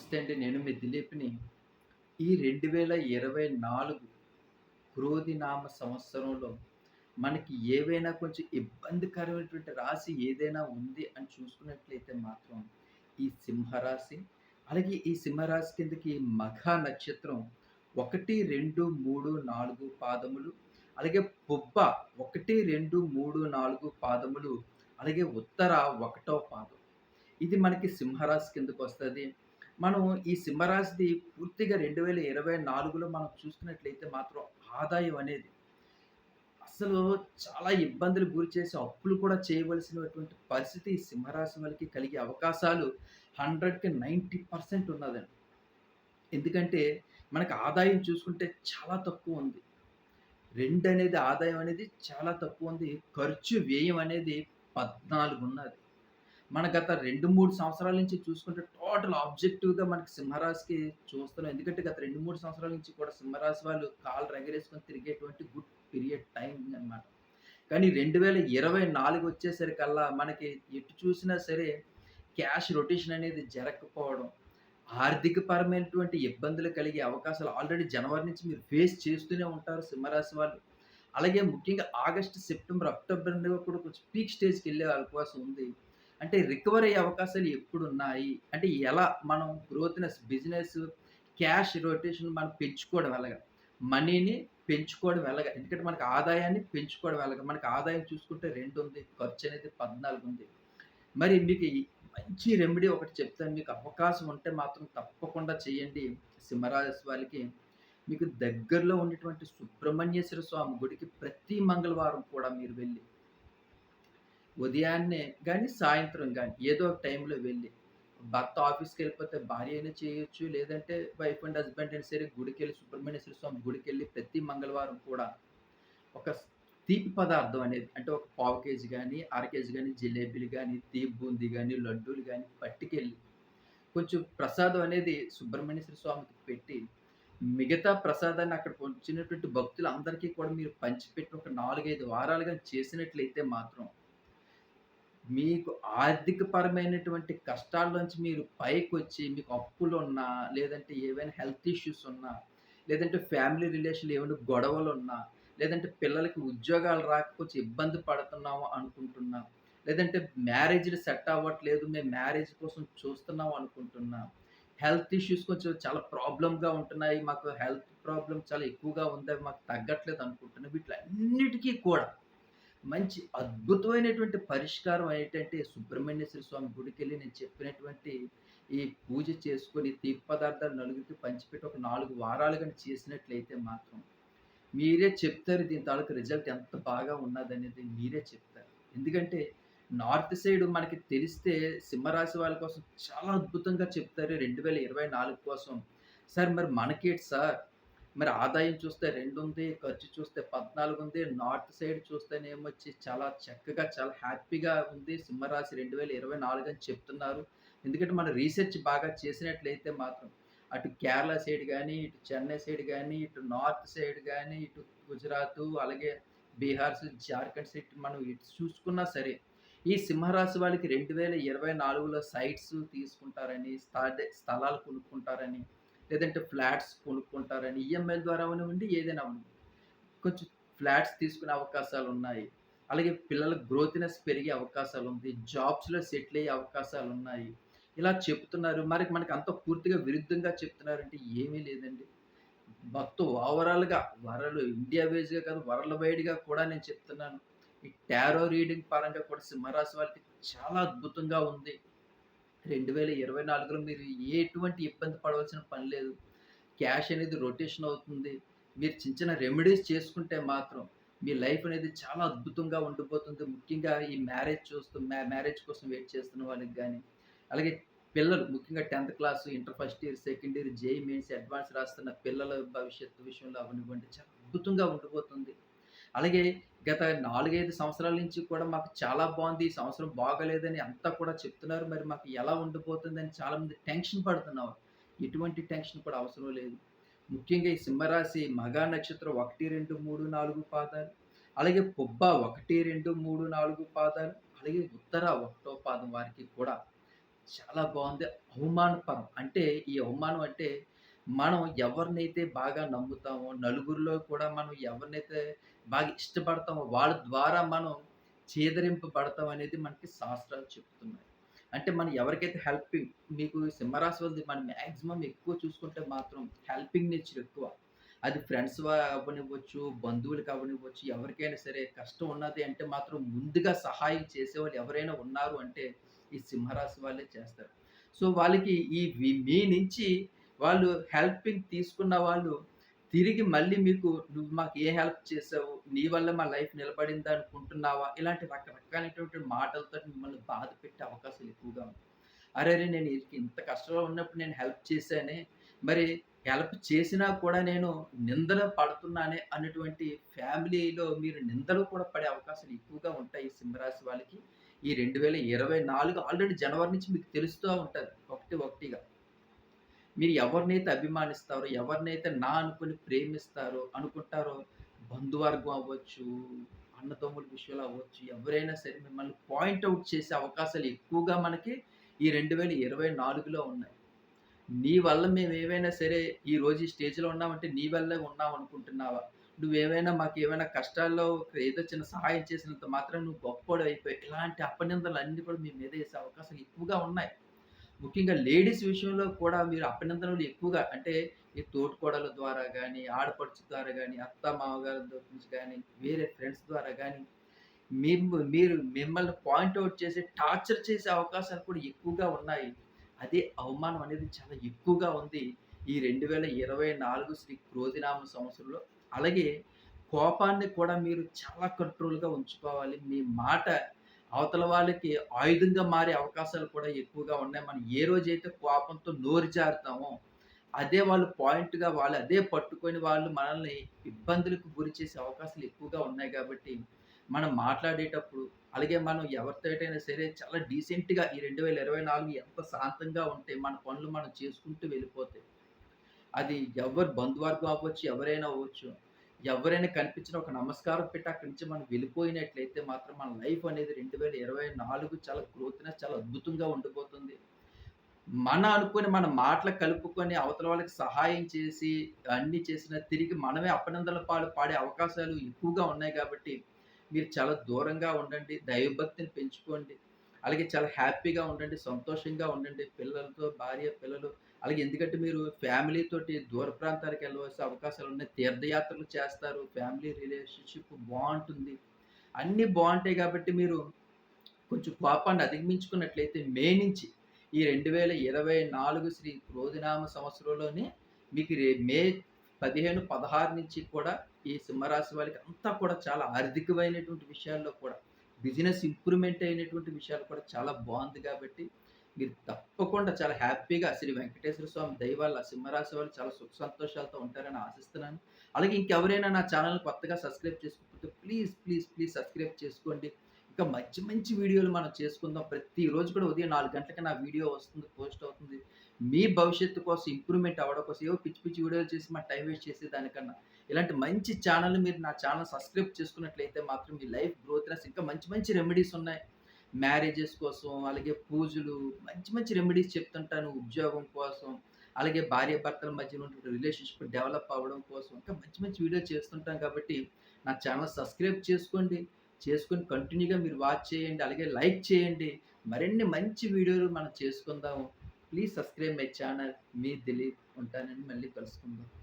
నమస్తే అండి. నేను మీ దిలీప్‌ని. ఈ 2024 క్రోధినామ సంవత్సరంలో మనకి ఏవైనా కొంచెం ఇబ్బందికరమైనటువంటి రాశి ఏదైనా ఉంది అని చూసుకున్నట్లయితే మాత్రం ఈ సింహరాశి. అలాగే ఈ సింహరాశి కిందకి మఘ నక్షత్రం 1, 2, 3, 4 పాదములు. అలాగే పుబ్బ 1, 2, 3, 4 పాదములు. అలాగే ఉత్తర ఒకటో పాదం. ఇది మనకి సింహరాశి కిందకొస్తది. మనం ఈ సింహరాశిది పూర్తిగా 2024లో మనం చూసుకున్నట్లయితే మాత్రం ఆదాయం అనేది అసలు చాలా ఇబ్బందులు గురి చేసి అప్పులు కూడా చేయవలసినటువంటి పరిస్థితి ఈ సింహరాశి వాళ్ళకి కలిగే అవకాశాలు 100కి 90% ఉన్నదండి. ఎందుకంటే మనకు ఆదాయం చూసుకుంటే చాలా తక్కువ ఉంది. రెండు అనేది ఆదాయం అనేది చాలా తక్కువ ఉంది. ఖర్చు వ్యయం అనేది 14 ఉన్నది. మన గత 2, 3 సంవత్సరాల నుంచి చూసుకుంటే టోటల్ ఆబ్జెక్టివ్‌గా మనకి సింహరాశికి చూస్తున్నాం. ఎందుకంటే గత 2, 3 సంవత్సరాల నుంచి కూడా సింహరాశి వాళ్ళు కాలు రగరేసుకొని తిరిగేటువంటి గుడ్ పీరియడ్ టైం అన్నమాట. కానీ 2024 వచ్చేసరికల్లా మనకి ఎటు చూసినా సరే క్యాష్ రొటేషన్ అనేది జరగకపోవడం, ఆర్థికపరమైనటువంటి ఇబ్బందులు కలిగే అవకాశాలు ఆల్రెడీ జనవరి నుంచి మీరు ఫేస్ చేస్తూనే ఉంటారు సింహరాశి వాళ్ళు. అలాగే ముఖ్యంగా ఆగస్టు సెప్టెంబర్, అక్టోబర్ కూడా కొంచెం పీక్ స్టేజ్‌కెళ్ళే అవకాశం ఉంది. అంటే రికవర్ అయ్యే అవకాశాలు ఎప్పుడున్నాయి? అంటే ఎలా మనం గ్రోత్‌నెస్ బిజినెస్ క్యాష్ రొటేషన్ మనం పెంచుకోవడం ఎలాగా? మనీని పెంచుకోవడం ఎలాగా? ఎందుకంటే మనకు ఆదాయాన్ని పెంచుకోవడం ఎలాగా? మనకు ఆదాయం చూసుకుంటే రెండు ఉంది. ఖర్చు అనేది 14 ఉంది. మరి మీకు మంచి రెమెడీ ఒకటి చెప్తాను. మీకు అవకాశం ఉంటే మాత్రం తప్పకుండా చేయండి. సింహరాశి వాళ్ళకి మీకు దగ్గరలో ఉన్నటువంటి సుబ్రహ్మణ్యేశ్వర స్వామి గుడికి ప్రతి మంగళవారం కూడా మీరు వెళ్ళి ఉదయాన్నే కానీ సాయంత్రం కానీ ఏదో ఒక టైంలో వెళ్ళి భర్త ఆఫీస్కి వెళ్ళిపోతే భార్య అయినా చేయొచ్చు. లేదంటే వైఫ్ అండ్ హస్బెండ్ అయినా సరే గుడికెళ్ళి సుబ్రహ్మణ్యేశ్వర స్వామి గుడికెళ్ళి ప్రతి మంగళవారం కూడా ఒక తీపి పదార్థం అనేది అంటే ఒక పావు కేజీ కానీ అర కేజీ కానీ జిలేబీలు కానీ తీపి బూందీ కానీ లడ్డూలు కానీ పట్టుకెళ్ళి కొంచెం ప్రసాదం అనేది సుబ్రహ్మణ్యేశ్వర స్వామికి పెట్టి, మిగతా ప్రసాదాన్ని అక్కడ వచ్చినటువంటి భక్తులందరికీ కూడా మీరు పంచిపెట్టి ఒక 4, 5 వారాలు చేసినట్లయితే మాత్రం మీకు ఆర్థికపరమైనటువంటి కష్టాల్లోంచి మీరు పైకి వచ్చి మీకు అప్పులు ఉన్నా లేదంటే ఏవైనా హెల్త్ ఇష్యూస్ ఉన్నా, లేదంటే ఫ్యామిలీ రిలేషన్ ఏమైనా గొడవలు ఉన్నా లేదంటే పిల్లలకి ఉద్యోగాలు రాక కొంచెం ఇబ్బంది పడుతున్నాము అనుకుంటున్నా, లేదంటే మ్యారేజ్‌లు సెట్ అవ్వట్లేదు. మేము మ్యారేజ్ కోసం చూస్తున్నాం అనుకుంటున్నా, హెల్త్ ఇష్యూస్ కొంచెం చాలా ప్రాబ్లమ్‌గా ఉంటున్నాయి. మాకు హెల్త్ ప్రాబ్లం చాలా ఎక్కువగా ఉంది. మాకు తగ్గట్లేదు అనుకుంటున్నా. వీటిలన్నిటికి కూడా మంచి అద్భుతమైనటువంటి పరిష్కారం ఏంటంటే సుబ్రహ్మణ్యేశ్వర స్వామి గుడికి వెళ్ళి నేను చెప్పినటువంటి ఈ పూజ చేసుకొని తీపి పదార్థాలు నలుగురికి పంచిపెట్టి ఒక నాలుగు వారాలు కానీ చేసినట్లయితే మాత్రం మీరే చెప్తారు దీని తాలూకు రిజల్ట్ ఎంత బాగా ఉన్నదనేది మీరే చెప్తారు. ఎందుకంటే నార్త్ సైడ్ మనకి తెలిస్తే సింహరాశి వాళ్ళ కోసం చాలా అద్భుతంగా చెప్తారు 2024 కోసం. సార్ మరి మనకేటి సార్? మరి ఆదాయం చూస్తే రెండు ఉంది. ఖర్చు చూస్తే 14 ఉంది. నార్త్ సైడ్ చూస్తేనేమొచ్చి చాలా చక్కగా చాలా హ్యాపీగా ఉంది. సింహరాశి 2024 అని చెప్తున్నారు. ఎందుకంటే మన రీసెర్చ్ బాగా చేసినట్లయితే మాత్రం అటు కేరళ సైడ్ కానీ ఇటు చెన్నై సైడ్ కానీ ఇటు నార్త్ సైడ్ కానీ ఇటు గుజరాత్ అలాగే బీహార్, జార్ఖండ్ సైడ్ మనం ఇటు చూసుకున్నా సరే ఈ సింహరాశి వాళ్ళకి 2024లో సైట్స్ తీసుకుంటారని, స్థాదే స్థలాలు కొనుక్కుంటారని, లేదంటే ఫ్లాట్స్ కొనుక్కుంటారని ఈఎంఐల ద్వారా ఉండి ఏదైనా అవ్వనివ్వండి. కొంచెం ఫ్లాట్స్ తీసుకునే అవకాశాలు ఉన్నాయి అలాగే పిల్లల గ్రోత్‌నెస్ పెరిగే అవకాశాలు ఉంది జాబ్స్‌లో సెటిల్ అయ్యే అవకాశాలు ఉన్నాయి ఇలా చెప్తున్నారు. మరి మనకి అంత పూర్తిగా విరుద్ధంగా చెప్తున్నారంటే ఏమీ లేదండి. మొత్తం ఓవరాల్‌గా వరల్డ్ ఇండియా వైస్‌గా కాదు వరల్డ్ వైడ్‌గా కూడా నేను చెప్తున్నాను. ఈ టారో రీడింగ్ పరంగా కూడా సింహరాశి వాళ్ళకి చాలా అద్భుతంగా ఉంది. 2024లో మీరు ఎటువంటి ఇబ్బంది పడవలసిన పని లేదు. క్యాష్ అనేది రొటేషన్ అవుతుంది. మీరు చిన్న చిన్న రెమెడీస్ చేసుకుంటే మాత్రం మీ లైఫ్ అనేది చాలా అద్భుతంగా ఉండిపోతుంది. ముఖ్యంగా ఈ మ్యారేజ్ చూస్తూ మ్యా మ్యారేజ్ కోసం వెయిట్ చేస్తున్న వాళ్ళకి కానీ అలాగే పిల్లలు ముఖ్యంగా 10థ్ class, inter first year, second year, JEE mains, advance రాస్తున్న పిల్లల భవిష్యత్తు విషయంలో అవనివ్వండి చాలా అద్భుతంగా ఉండిపోతుంది. అలాగే గత 4, 5 సంవత్సరాల నుంచి కూడా మాకు చాలా బాగుంది ఈ సంవత్సరం బాగాలేదని అంతా కూడా చెప్తున్నారు. మరి మాకు ఎలా ఉండిపోతుందని చాలామంది టెన్షన్ పడుతున్నారు. ఎటువంటి టెన్షన్ కూడా అవసరం లేదు. ముఖ్యంగా ఈ సింహరాశి మగా నక్షత్రం 1, 2, 3, 4 పాదాలు, అలాగే పుబ్బ 1, 2, 3, 4 పాదాలు, అలాగే ఉత్తర ఒకటో పాదం వారికి కూడా చాలా బాగుంది అవమానపరం. అంటే ఈ అవమానం అంటే మనం ఎవరినైతే బాగా నమ్ముతామో, నలుగురిలో కూడా మనం ఎవరినైతే బాగా ఇష్టపడతామో వాళ్ళ ద్వారా మనం చేదరింపబడతాం అనేది మనకి శాస్త్రాలు చెప్తున్నాయి. అంటే మనం ఎవరికైతే హెల్పింగ్ మీకు సింహరాశి వాళ్ళది మనం మ్యాక్సిమం ఎక్కువ చూసుకుంటే మాత్రం హెల్పింగ్ నేచర్ ఎక్కువ. అది ఫ్రెండ్స్ అవ్వనివ్వచ్చు, బంధువులకు అవ్వనివ్వచ్చు, ఎవరికైనా సరే కష్టం ఉన్నది అంటే మాత్రం ముందుగా సహాయం చేసేవాళ్ళు ఎవరైనా ఉన్నారు అంటే ఈ సింహరాశి వాళ్ళే చేస్తారు. సో, వాళ్ళకి ఈ మీ నుంచి వాళ్ళు హెల్పింగ్ తీసుకున్న వాళ్ళు తిరిగి మళ్ళీ మీకు "నువ్వు మాకు ఏ హెల్ప్ చేసావు? నీ వల్ల మా లైఫ్ నిలబడింది అనుకుంటున్నావా?" ఇలాంటి రకరకాలైనటువంటి మాటలతో మిమ్మల్ని బాధపెట్టే అవకాశాలు ఎక్కువగా ఉంటాయి అరే అరే నేను ఇంత కష్టంలో ఉన్నప్పుడు నేను హెల్ప్ చేశానే, మరి హెల్ప్ చేసినా కూడా నేను నిందలు పడుతున్నానే" అన్నటువంటి ఫ్యామిలీలో మీరు నిందలు కూడా పడే అవకాశాలు ఎక్కువగా ఉంటాయి ఈ సింహరాశి వాళ్ళకి. ఈ 2024 ఆల్రెడీ జనవరి నుంచి మీకు తెలుస్తూ ఉంటుంది ఒకటి ఒకటిగా. మీరు ఎవరినైతే అభిమానిస్తారో, ఎవరినైతే నా అనుకుని ప్రేమిస్తారో, అనుకుంటారో బంధువర్గం అవ్వచ్చు, అన్నదమ్ముల విషయంలో అవ్వచ్చు, ఎవరైనా సరే మిమ్మల్ని పాయింట్ చేసే అవకాశాలు ఎక్కువగా మనకి ఈ 2024లో ఉన్నాయి. నీ వల్ల మేము ఏవైనా సరే ఈరోజు ఈ స్టేజ్‌లో ఉన్నామంటే నీ వల్లే ఉన్నాం అనుకుంటున్నావా? నువ్వేమైనా ఏమైనా కష్టాల్లో ఏదో చిన్న సహాయం చేసినంత మాత్రం నువ్వు గొప్పోడివైపోయావు. ఇలాంటి అపనిందలన్నీ కూడా మీ మీద వేసే అవకాశాలు ఎక్కువగా ఉన్నాయి. ముఖ్యంగా లేడీస్ విషయంలో కూడా మీరు అభినందనలు ఎక్కువగా అంటే ఈ తోటికోడల ద్వారా కానీ ఆడపడుచు ద్వారా కానీ అత్త మామగారి నుంచి కానీ వేరే ఫ్రెండ్స్ ద్వారా కానీ మేము మీరు మిమ్మల్ని పాయింట్ అవుట్ చేసి టార్చర్ చేసే అవకాశాలు కూడా ఎక్కువగా ఉన్నాయి. అదే అవమానం అనేది చాలా ఎక్కువగా ఉంది. ఈ 2024 శ్రీ క్రోధినామ సంవత్సరంలో. అలాగే కోపాన్ని కూడా మీరు చాలా కంట్రోల్‌గా ఉంచుకోవాలి. మీ మాట అవతల వాళ్ళకి ఆయుధంగా మారే అవకాశాలు కూడా ఎక్కువగా ఉన్నాయి. మనం ఏ రోజైతే కోపంతో నోరు జారుతామో, అదే వాళ్ళు పాయింట్‌గా వాళ్ళు అదే పట్టుకొని వాళ్ళు మనల్ని ఇబ్బందులకు గురి చేసే అవకాశాలు ఎక్కువగా ఉన్నాయి కాబట్టి మనం మాట్లాడేటప్పుడు అలాగే మనం ఎవరితోటైనా సరే చాలా డీసెంట్‌గా ఈ 2024 ఎంత శాంతంగా ఉంటే మన పనులు మనం చేసుకుంటూ వెళ్ళిపోతే, అది ఎవరు బంధువర్గం అవ్వచ్చు, ఎవరైనా అవ్వచ్చు. ఎవరైనా కనిపించిన ఒక నమస్కారం పెట్టి అక్కడి నుంచి మనం వెళ్ళిపోయినట్లయితే మాత్రం మన లైఫ్ అనేది 2024 చాలా గ్రోత్‌నెస్ చాలా అద్భుతంగా ఉండిపోతుంది. మన అనుకుని మన మాటలు కలుపుకొని అవతల వాళ్ళకి సహాయం చేసి అన్ని చేసిన తిరిగి మనమే అపనందల పాలు పాడే అవకాశాలు ఎక్కువగా ఉన్నాయి కాబట్టి, మీరు చాలా దూరంగా ఉండండి. దైవభక్తిని పెంచుకోండి. అలాగే చాలా హ్యాపీగా ఉండండి. సంతోషంగా ఉండండి. పిల్లలతో భార్య, పిల్లలు అలాగే ఎందుకంటే మీరు ఫ్యామిలీ తోటి దూర ప్రాంతాలకు వెళ్ళవలసిన అవకాశాలున్నాయి. తీర్థయాత్రలు చేస్తారు. ఫ్యామిలీ రిలేషన్‌షిప్ బాగుంటుంది అన్నీ బాగుంటాయి కాబట్టి మీరు కొంచెం కోపాన్ని అధిగమించుకున్నట్లయితే మే నుంచి ఈ 2024 శ్రీ రోజునామ సంవత్సరంలోనే మీకు రే మే 15, 16 నుంచి కూడా ఈ సింహరాశి వాళ్ళకి అంతా కూడా చాలా ఆర్థికమైనటువంటి విషయాల్లో కూడా బిజినెస్ ఇంప్రూవ్‌మెంట్ అయినటువంటి విషయాలు కూడా చాలా బాగుంది కాబట్టి, మీరు తప్పకుండా చాలా హ్యాపీగా శ్రీ వెంకటేశ్వర స్వామి దయ సింహరాశి వాళ్ళు చాలా సుఖ సంతోషాలతో ఉంటారని ఆశిస్తున్నాను. అలాగే ఇంకెవరైనా నా ఛానల్ కొత్తగా సబ్స్క్రైబ్ చేసుకోకపోతే ప్లీజ్, ప్లీజ్, ప్లీజ్ సబ్స్క్రైబ్ చేసుకోండి. ఇంకా మంచి మంచి వీడియోలు మనం చేసుకుందాం. ప్రతిరోజు కూడా ఉదయం నాలుగు గంటలకి నా వీడియో వస్తుంది. పోస్ట్ అవుతుంది. మీ భవిష్యత్తు కోసం ఇంప్రూవ్‌మెంట్ అవ్వడం కోసం ఏవో పిచ్చి పిచ్చి వీడియోలు చేసి మా టైం వేస్ట్ చేసేదానికన్నా, ఇలాంటి మంచి ఛానల్ మీరు నా ఛానల్ సబ్స్క్రైబ్ చేసుకున్నట్లయితే మాత్రం మీ లైఫ్ గ్రోత్‌నెస్ ఇంకా మంచి మంచి రెమెడీస్ ఉన్నాయి. మ్యారేజెస్ కోసం, అలాగే పూజలు మంచి మంచి రెమెడీస్ చెప్తుంటాను. ఉద్యోగం కోసం, అలాగే భార్యాభర్తల మధ్య ఉన్నటువంటి రిలేషన్‌షిప్ డెవలప్ అవ్వడం కోసం ఇంకా మంచి మంచి వీడియో చేస్తుంటాం కాబట్టి, నా ఛానల్ సబ్స్క్రైబ్ చేసుకోండి. చేసుకొని కంటిన్యూగా మీరు వాచ్ చేయండి. అలాగే లైక్ చేయండి. మరిన్ని మంచి వీడియోలు మనం చేసుకుందాము. ప్లీజ్ సబ్స్క్రైబ్ మై ఛానల్ మీ దిలీప్. ఉంటానని మళ్ళీ కలుసుకుందాం.